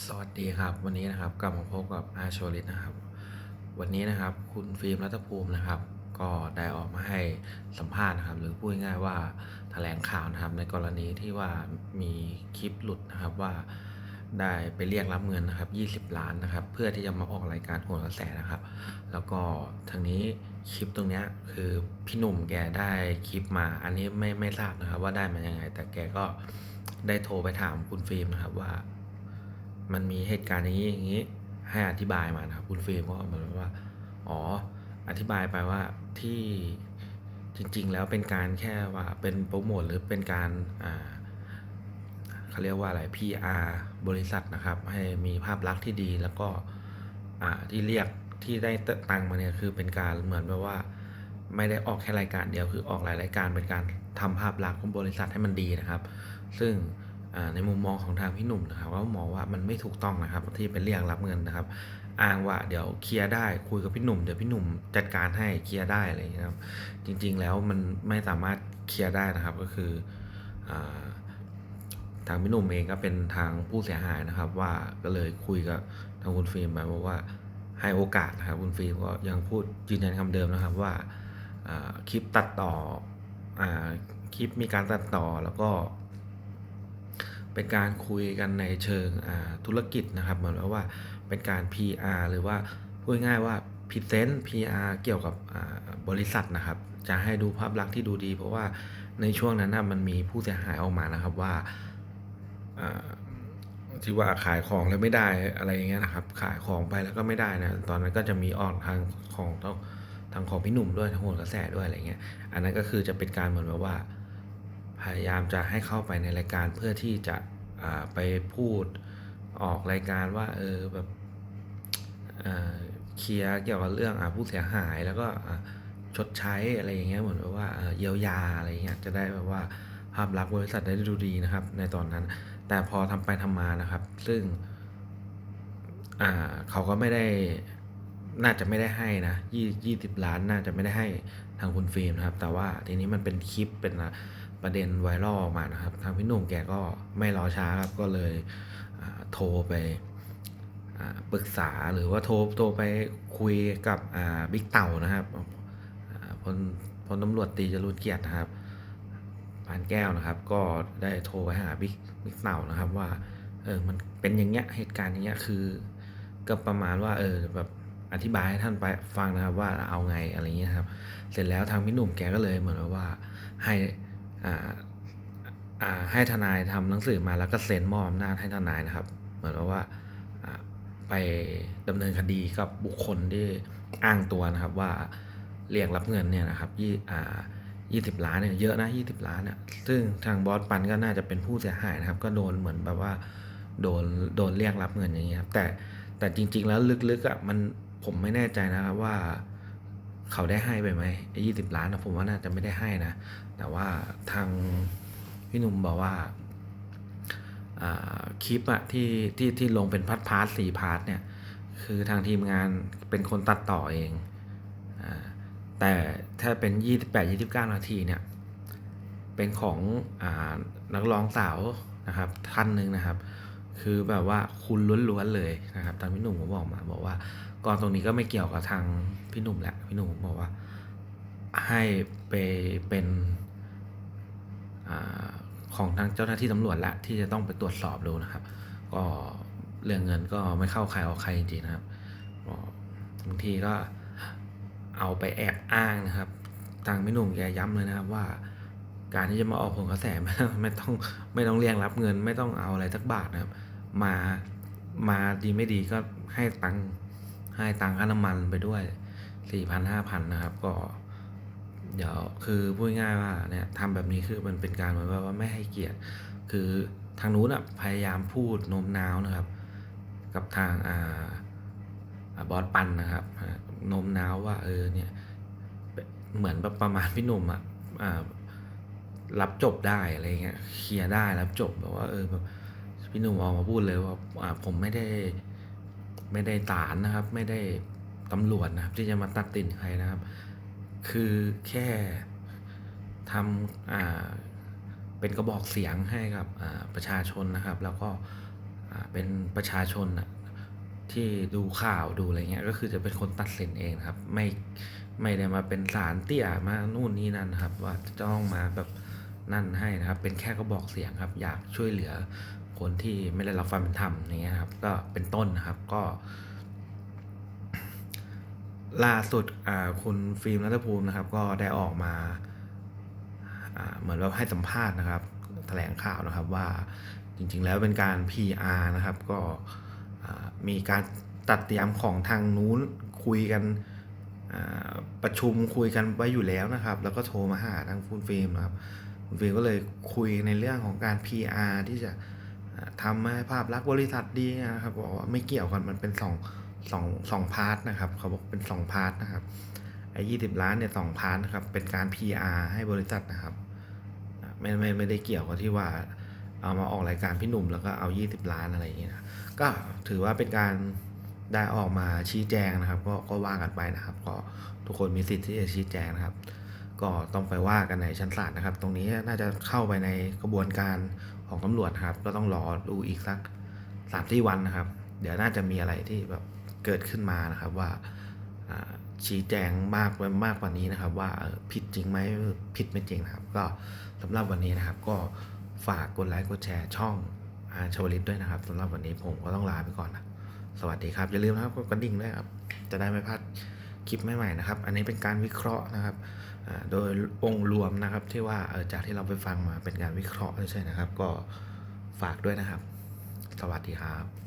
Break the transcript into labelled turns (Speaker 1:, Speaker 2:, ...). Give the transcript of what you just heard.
Speaker 1: สวัสดีครับวันนี้นะครับกลับมาพบกับอาโชลิตนะครับ วันนี้นะครับคุณฟิล์มรัตภูมินะครับ ก็ได้ออกมาให้สัมภาษณ์นะครับ หรือพูดง่ายว่าแถลงข่าวนะครับ ในกรณีที่ว่ามีคลิปหลุดนะครับว่าได้ไปเรียกรับเงินนะครับ 20 ล้านนะครับ เพื่อที่จะมาออกรายการโหนกระแสนะครับ แล้วก็ทางนี้คลิปตรงนี้คือพี่หนุ่มแกได้คลิปมา อันนี้ไม่ไม่ทราบนะครับ ว่าได้มายังไง แต่แกก็ได้โทรไปถามคุณฟิล์มนะครับว่า มันมีเหตุการณ์อย่างนี้อย่างนี้ ให้อธิบายมานะครับคุณเฟิล์มก็เหมือนว่า อ๋อ อธิบายไปว่าที่จริง ๆ แล้วเป็นการแค่ว่าเป็นโปรโมทหรือเป็นการอ่าเขาเรียกว่าอะไร PR บริษัทนะครับ ให้มีภาพลักษณ์ที่ดีแล้วก็อ่าที่เรียกที่ได้ตังค์มาเนี่ยคือเป็นการเหมือนแบบว่า ไม่ได้ออกแค่รายการเดียวคือออกหลายรายการเป็นการทำภาพลักษณ์ของบริษัทให้มันดีนะครับ ซึ่ง ในมุมมองของทางพี่หนุ่มนะครับว่ามองว่ามันไม่ถูกต้องนะครับที่ไปเรียกรับเงินนะครับ อ้างว่าเดี๋ยวเคลียร์ได้คุยกับพี่หนุ่มเดี๋ยวพี่หนุ่มจัดการให้เคลียร์ได้อะไรอย่างเงี้ยครับจริง ๆ แล้วมันไม่สามารถเคลียร์ได้นะครับก็คืออทางพี่หนุ่มเองก็เป็นทางผู้เสียหายนะครับ ว่าก็เลยคุยกับทางคุณฟิล์มไปบอกว่าให้โอกาสนะครับคุณฟิล์มก็ยังพูดยืนยันคำเดิมนะครับว่าคลิปตัดต่ออคลิปมีการตัดต่อแล้วก็ เป็นการคุยกันในเชิงธุรกิจนะครับ เหมือนกับว่าเป็นการ PR หรือว่าพูดง่ายๆว่าพรีเซนต์ PR เกี่ยวกับบริษัทนะครับ จะให้ดูภาพลักษณ์ที่ดูดี เพราะว่าในช่วงนั้นนะมันมีผู้เสียหายออกมานะครับว่าที่ว่าขายของแล้วไม่ได้อะไรอย่างเงี้ยนะครับ ขายของไปแล้วก็ไม่ได้นะ ตอนนั้นก็จะมีออกทางของต้องทางของพี่หนุ่มด้วยทางโหนกระแสด้วยอะไรเงี้ย อันนั้นก็คือจะเป็นการเหมือนแบบว่า พยายามจะให้เข้าไปในรายการเพื่อที่จะไปพูดออกรายการว่าเออแบบเคลียร์เกี่ยวกับเรื่องอผู้เสียหายแล้วก็ชดใช้อะไรอย่างเงี้ยเหมือนแบบว่าเยียวยาอะไรเงี้ยจะได้แบบว่าภาพลักษณ์บริษัทได้ดูดีนะครับ ในตอนนั้น แต่พอทำไปทำมานะครับ ซึ่งเขาก็ไม่ได้น่าจะไม่ได้ให้นะยี่ยี่สิบล้านน่าจะไม่ได้ให้ทางคุณฟิล์มนะครับ แต่ว่าทีนี้มันเป็นคลิปเป็นอะ ประเด็นไวรัลออกมานะครับ ทางพี่หนุ่มแกก็ไม่รอช้าครับก็เลยโทรไปปรึกษาหรือว่าโทรโทรไปคุยกับบิ๊กเต่านะครับพลพลตำรวจตีจรูญเกียรตินะครับปานแก้วนะครับ ก็ได้โทรไปหาบิ๊กบิ๊กเต่านะครับว่าเออมันเป็นอย่างเงี้ยเหตุการณ์อย่างเงี้ยคือก็ประมาณว่าเออแบบอธิบายให้ท่านไปฟังนะครับว่าเอาไงอะไรเงี้ยครับ เสร็จแล้วทางพี่หนุ่มแกก็เลยเหมือนว่าให้ ให้ทนายทำหนังสือมาแล้วก็เซ็นมอบอำนาจให้ทนายนะครับ เหมือนกับว่าไปดำเนินคดีกับบุคคลที่อ้างตัวนะครับว่าเรียกรับเงินเนี่ยนะครับยี่ยี่สิบล้านเนี่ยเยอะนะยี่สิบล้านเนี่ยซึ่งทางบอสปันก็น่าจะเป็นผู้เสียหายนะครับ ก็โดนเหมือนแบบว่าโดนโดนเรียกรับเงินอย่างเงี้ยครับแต่แต่จริง ๆ แล้วลึกๆอะมันผมไม่แน่ใจนะครับว่า เขาได้ให้ไปไหมไอ้ยี่สิบล้านนะผมว่าน่าจะไม่ได้ให้นะ แต่ว่าทางพี่หนุ่มบอกว่าคลิปอะที่ที่ที่ลงเป็นพาร์ทพาร์ทสี่พาร์ทเนี่ย คือทางทีมงานเป็นคนตัดต่อเองอแต่ถ้าเป็น28 29นาทีเนี่ย เป็นของอนักร้องสาวนะครับท่านหนึ่งนะครับ คือแบบว่าคุณล้วนๆเลยนะครับทางพี่หนุ่มเขาบอกมาบอกว่า ก่อนตรงนี้ก็ไม่เกี่ยวกับทางพี่หนุ่มแหละพี่หนุ่มบอกว่า ให้ไปเป็นอของทางเจ้าหน้าที่ตำรวจละที่จะต้องไปตรวจสอบดูนะครับ ก็เรื่องเงินก็ไม่เข้าใครออกใครจริงๆนะครับบางทีก็เอาไปแอบอ้างนะครับ ทางพี่หนุ่มแกย้ำเลยนะครับว่า การที่จะมาออกผลกระแสไม่ไม่ต้องไม่ต้องเรียงรับเงิน ไม่ต้องเอาอะไรสักบาทนะครับ มามาดีไม่ดีก็ให้ตังค์ ให้ตังค่าน้ำมันไปด้วยสี่พันห้าพันนะครับ ก็เดี๋ยวคือพูดง่ายว่าเนี่ยทำแบบนี้คือมันเป็นการเหมือนว่าไม่ให้เกียรติ คือทางนู้นอะพยายามพูดโน้มน้าวนะครับ กับทางอ่าบอสปันนะครับโน้มน้าวว่าเออเนี่ยเหมือนแบบประมาณพี่หนุ่มอะอ่ารับจบได้อะไรเงี้ยเคลียร์ได้รับจบแบบว่าเออแบบพี่หนุ่มออกมาพูดเลยว่าผมไม่ได้ ไม่ได้ศาลนะครับ ไม่ได้ตำรวจนะครับ ที่จะมาตัดสินใครนะครับ คือแค่ทำอ่าเป็นกระบอกเสียงให้กับประชาชนนะครับ แล้วก็อ่าเป็นประชาชนน่ะที่ดูข่าวดูอะไรเงี้ยก็คือจะเป็นคนตัดสินเองครับ ไม่ไม่ได้มาเป็นศาลเตี้ยมานู่นนี่นั่นนะครับ ว่าจะต้องมาแบบนั่นให้นะครับ เป็นแค่กระบอกเสียงครับ อยากช่วยเหลือ คนที่ไม่ได้รับความเป็นธรรมอย่างเงี้ยครับ ก็เป็นต้นนะครับก็ ล่าสุดคุณฟิล์มรัตภูมินะครับ ก็ได้ออกมาเหมือนว่าให้สัมภาษณ์นะครับแถลงข่าวนะครับว่าจริงๆแล้วเป็นการ PR นะครับ ก็มีการตัดเตรียมของทางนู้นคุยกันประชุมคุยกันไว้อยู่แล้วนะครับ แล้วก็โทรมาหาทางคุณฟิล์มนะครับ คุณฟิล์มก็เลยคุยในเรื่องของการ PR ที่จะ ทำให้ภาพลักษณ์บริษัทดีนะครับบอกว่าไม่เกี่ยวกันมันเป็นสองสองสองพาร์ทนะครับ เขาบอกเป็นสองพาร์ทนะครับไอ้ยี่สิบล้านเนี่ยสองพาร์ทนะครับเป็นการ PR ให้บริษัทนะครับไม่ไม่ไม่ได้เกี่ยวกับที่ว่าเอามาออกรายการพี่หนุ่มแล้วก็เอา 20 ล้านอะไรอย่างเงี้ยนะก็ถือว่าเป็นการได้ออกมาชี้แจงนะครับ ก็ก็ว่ากันไปนะครับ ก็ทุกคนมีสิทธิ์ที่จะชี้แจงนะครับ ก็ต้องไปว่ากันในชั้นศาลนะครับ ตรงนี้น่าจะเข้าไปในกระบวนการของตำรวจครับ ก็ต้องรอดูอีกสักสามที่วันนะครับ เดี๋ยวน่าจะมีอะไรที่แบบเกิดขึ้นมานะครับว่าชี้แจงมากไปมากกว่านี้นะครับ ว่าผิดจริงไหมผิดไม่จริงนะครับ ก็สำหรับวันนี้นะครับ ก็ฝากกดไลค์กดแชร์ช่องอาชวลิตด้วยนะครับสำหรับวันนี้ผมก็ต้องลาไปก่อนนะสวัสดีครับ อย่าลืมนะครับกดกระดิ่งด้วยครับ จะได้ไม่พลาด ลิปใหม่ๆนะครับ อันนี้เป็นการวิเคราะห์นะครับโดยองค์รวมนะครับที่ว่าจากที่เราไปฟังมาเป็นการวิเคราะห์ใช่นะครับ ก็ฝากด้วยนะครับ สวัสดีครับ